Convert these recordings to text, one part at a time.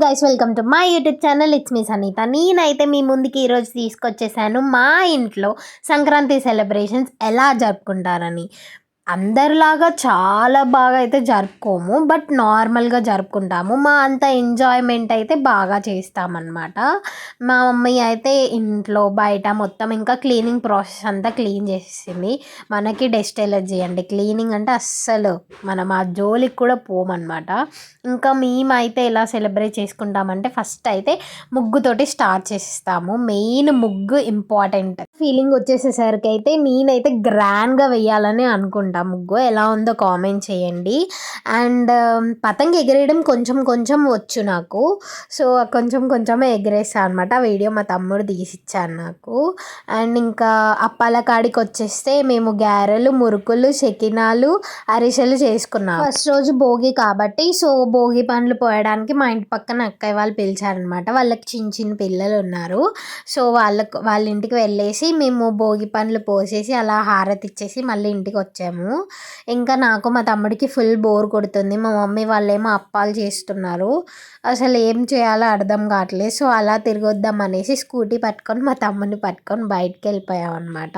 Guys welcome to my YouTube channel it's me Sanitha నేనైతే మీ ముందుకి ఈరోజు తీసుకొచ్చేసాను మా ఇంట్లో సంక్రాంతి సెలబ్రేషన్స్ ఎలా జరుపుకుంటారని. అందరిలాగా చాలా బాగా అయితే జరుపుకోము బట్ నార్మల్గా జరుపుకుంటాము. మా అంత ఎంజాయ్మెంట్ అయితే బాగా చేస్తామన్నమాట. మా మమ్మీ అయితే ఇంట్లో బయట మొత్తం ఇంకా క్లీనింగ్ ప్రాసెస్ అంతా క్లీన్ చేసేసింది మనకి డస్ట్ ఎలర్జీ అండి. క్లీనింగ్ అంటే అస్సలు మనం ఆ జోలికి కూడా పోమన్నమాట. ఇంకా మేమైతే ఎలా సెలబ్రేట్ చేసుకుంటామంటే ఫస్ట్ అయితే ముగ్గుతోటి స్టార్ట్ చేస్తాము మెయిన్ ముగ్గు ఇంపార్టెంట్. ఫీలింగ్ వచ్చేసేసరికి అయితే నేనైతే గ్రాండ్గా వెయ్యాలని అనుకుంటాను ముగ్గు ఎలా ఉందో కామెంట్ చేయండి. అండ్ um, పతంగి ఎగిరేయడం కొంచెం కొంచెం వచ్చు నాకు. సో కొంచెం కొంచెమే ఎగిరేస్తాను అనమాట ఆ వీడియో మా తమ్ముడు తీసిచ్చాను నాకు. అండ్ ఇంకా అప్పాల కాడికి వచ్చేస్తే మేము గారెలు మురుకులు సెకినాలు అరిసెలు చేసుకున్నాం. ఫస్ట్ రోజు భోగి కాబట్టి సో భోగి పండ్లు పోయడానికి మా ఇంటి పక్కన అక్కయ్య వాళ్ళు పిలిచారనమాట వాళ్ళకి చిన్న చిన్న పిల్లలు ఉన్నారు. సో వాళ్ళకు వాళ్ళ ఇంటికి వెళ్ళేసి మేము భోగి పండ్లు పోసేసి అలా హారతి ఇచ్చేసి మళ్ళీ ఇంటికి వచ్చాము. ఇంకా నాకు మా తమ్ముడికి ఫుల్ బోర్ కొడుతుంది. మా మమ్మీ వాళ్ళేమో అప్పాలు చేస్తున్నారు. అసలు ఏం చేయాలో అర్థం కావట్లేదు. సో అలా తిరగొద్దాం అనేసి స్కూటీ పట్టుకొని మా తమ్ముడిని పట్టుకొని బయటికి వెళ్ళిపోయాం అనమాట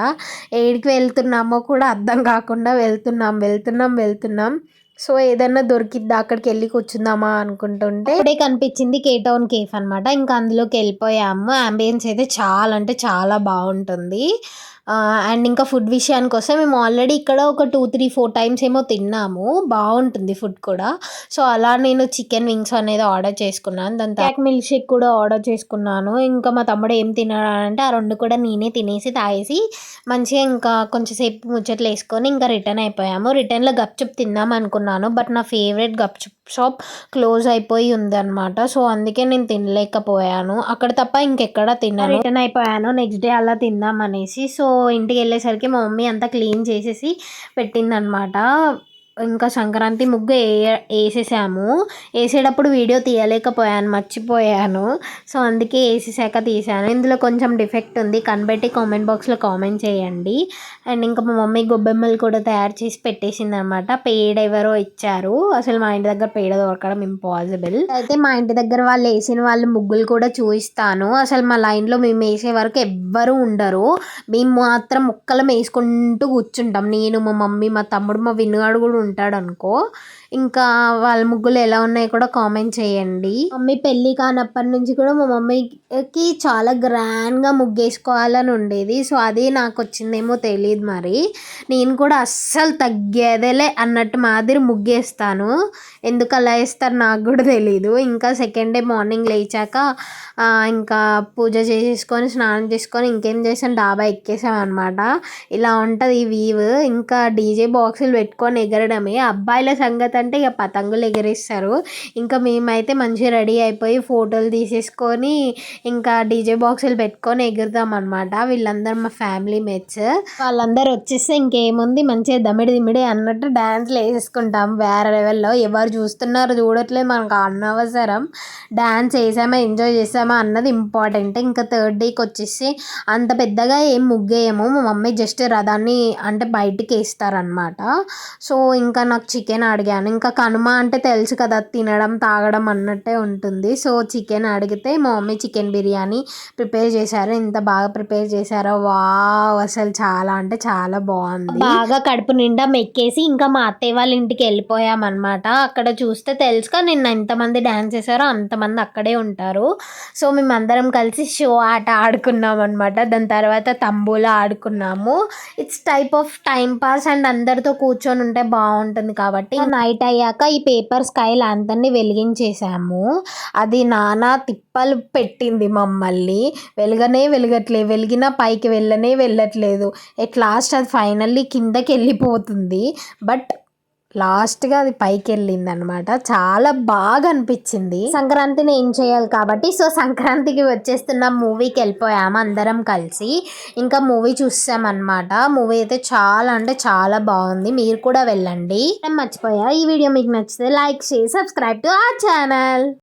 ఏడికి వెళ్తున్నామో కూడా అర్థం కాకుండా వెళ్తున్నాం వెళ్తున్నాం వెళ్తున్నాం. సో ఏదన్నా దొరికిద్దా అక్కడికి వెళ్ళి కూర్చుందామా అనుకుంటుంటే ఇప్పుడే కనిపించింది కే టౌన్ కేఫ్ అనమాట ఇంకా అందులోకి వెళ్ళిపోయాము. అంబియన్స్ అయితే చాలా అంటే చాలా బాగుంటుంది. అండ్ ఇంకా ఫుడ్ విషయానికి వస్తే మేము ఆల్రెడీ ఇక్కడ ఒక టూ త్రీ ఫోర్ టైమ్స్ ఏమో తిన్నాము. బాగుంటుంది ఫుడ్ కూడా. సో అలా నేను చికెన్ వింగ్స్ అనేది ఆర్డర్ చేసుకున్నాను. దాని తర్వాత మిల్క్ షేక్ కూడా ఆర్డర్ చేసుకున్నాను. ఇంకా మా తమ్ముడు ఏం తిన్నాడంటే ఆ రెండు కూడా నేనే తినేసి తాగేసి మంచిగా ఇంకా కొంచెంసేపు ముచ్చట్లు వేసుకొని ఇంకా రిటర్న్ అయిపోయాము. రిటర్న్లో గప్చుప్ తిందాం అనుకున్నాను. బట్ నా ఫేవరెట్ గప్చుప్ షాప్ క్లోజ్ అయిపోయి ఉందన్నమాట. సో అందుకే నేను తినలేకపోయాను. అక్కడ తప్ప ఇంకెక్కడ తిన్నాను రిటర్న్ అయిపోయాను. నెక్స్ట్ డే అలా తిందాం అనేసి. సో ఇంటికి వెళ్ళేసరికి మా మమ్మీ అంతా క్లీన్ చేసేసి పెట్టిందనమాట ఇంకా సంక్రాంతి ముగ్గు వేయ వేసేసాము. వేసేటప్పుడు వీడియో తీయలేకపోయాను మర్చిపోయాను. సో అందుకే వేసేసాక తీసాను ఇందులో కొంచెం డిఫెక్ట్ ఉంది. కనిపెట్టి కామెంట్ బాక్స్లో కామెంట్ చేయండి. అండ్ ఇంకా మా మమ్మీ గొబ్బెమ్మలు కూడా తయారు చేసి పెట్టేసింది అనమాట పేడ ఎవరో ఇచ్చారు. అసలు మా ఇంటి దగ్గర పేడ దొరకడం ఇంపాసిబుల్ అయితే మా ఇంటి దగ్గర వాళ్ళు వేసిన వాళ్ళు ముగ్గులు కూడా చూపిస్తాను అసలు మా లైన్లో మేము వేసే వరకు ఎవ్వరూ ఉండరు. మేము మాత్రం ముక్కలం వేసుకుంటూ కూర్చుంటాం. నేను మా మమ్మీ మా తమ్ముడు మా వినుగాడు కూడా ఉంటాడు అనుకో ఇంకా వాళ్ళ ముగ్గులు ఎలా ఉన్నాయో కూడా కామెంట్ చేయండి. మమ్మీ పెళ్ళి కానప్పటి నుంచి కూడా మా మమ్మీకి చాలా గ్రాండ్గా ముగ్గేసుకోవాలని ఉండేది. సో అది నాకు వచ్చిందేమో తెలియదు మరి. నేను కూడా అస్సలు తగ్గేదేలే అన్నట్టు మాదిరి ముగ్గేస్తాను. ఎందుకు అలా వేస్తారు నాకు కూడా తెలియదు ఇంకా సెకండ్ డే మార్నింగ్ లేచాక ఇంకా పూజ చేసేసుకొని స్నానం చేసుకొని ఇంకేం చేసాం? డాబా ఎక్కేసాం అనమాట ఇలా ఉంటుంది ఈ వీవ్ ఇంకా డీజే బాక్సులు పెట్టుకొని ఎగరడం ఎగరడమే అబ్బాయిల సంగతి అంటే ఇక పతంగులు ఎగరేస్తారు. ఇంకా మేమైతే మంచిగా రెడీ అయిపోయి ఫోటోలు తీసేసుకొని ఇంకా డీజే బాక్సులు పెట్టుకొని ఎగురుతాం అనమాట వీళ్ళందరూ మా ఫ్యామిలీ మేట్స్. వాళ్ళందరూ వచ్చేస్తే ఇంకేముంది? మంచిగా దమిడి దిమిడి అన్నట్టు డ్యాన్స్లు వేసేసుకుంటాం. వేరే లెవెల్లో ఎవరు చూస్తున్నారు చూడట్లేదు మనకు. అనవసరం. డ్యాన్స్ వేసామా? ఎంజాయ్ చేసామా? అన్నది ఇంపార్టెంట్. ఇంకా థర్డ్ డేకి వచ్చేసి అంత పెద్దగా ఏం ముగ్గేయము. మా మమ్మీ జస్ట్ రథాన్ని అంటే బయటికి వేస్తారనమాట సో ఇంకా నాకు చికెన్ అడిగాను. ఇంకా కనుమ అంటే తెలుసు కదా తినడం తాగడం అన్నట్టే ఉంటుంది. సో చికెన్ అడిగితే మా మమ్మీ చికెన్ బిర్యానీ ప్రిపేర్ చేశారు. ఇంత బాగా ప్రిపేర్ చేశారో వా అసలు చాలా అంటే చాలా బాగుంది. బాగా కడుపు నిండా మెక్కేసి ఇంకా మా అత్తయ్య వాళ్ళ ఇంటికి వెళ్ళిపోయామన్నమాట. అక్కడ చూస్తే తెలుసుగా నిన్న ఎంతమంది డ్యాన్స్ చేశారో అంతమంది అక్కడే ఉంటారు. సో మేమందరం కలిసి షో ఆట ఆడుకున్నాం అనమాట దాని తర్వాత తంబూలా ఆడుకున్నాము. It's type of time pass and అందరితో కూర్చొని ఉంటే బాగుంది బాగుంటుంది కాబట్టి నైట్ అయ్యాక ఈ పేపర్ స్కై ల్యాంతర్ని వెలిగించేసాము. అది నానా తిప్పలు పెట్టింది మమ్మల్ని. వెలగనే వెలగట్లేదు వెలిగిన పైకి వెళ్ళనే వెళ్ళట్లేదు. ఎట్ లాస్ట్ అది ఫైనల్లీ కిందకి వెళ్ళిపోతుంది. బట్ లాస్ట్గా అది పైకి వెళ్ళింది అనమాట చాలా బాగా అనిపించింది సంక్రాంతిని ఏం చేయాలి కాబట్టి సో సంక్రాంతికి వచ్చేస్తున్న మూవీకి వెళ్ళిపోయాము అందరం కలిసి. ఇంకా మూవీ చూసామన్నమాట. మూవీ అయితే చాలా అంటే చాలా బాగుంది. మీరు కూడా వెళ్ళండి. మర్చిపోయా ఈ వీడియో మీకు నచ్చితే లైక్ చేసి సబ్స్క్రైబ్ టు ఆ ఛానల్.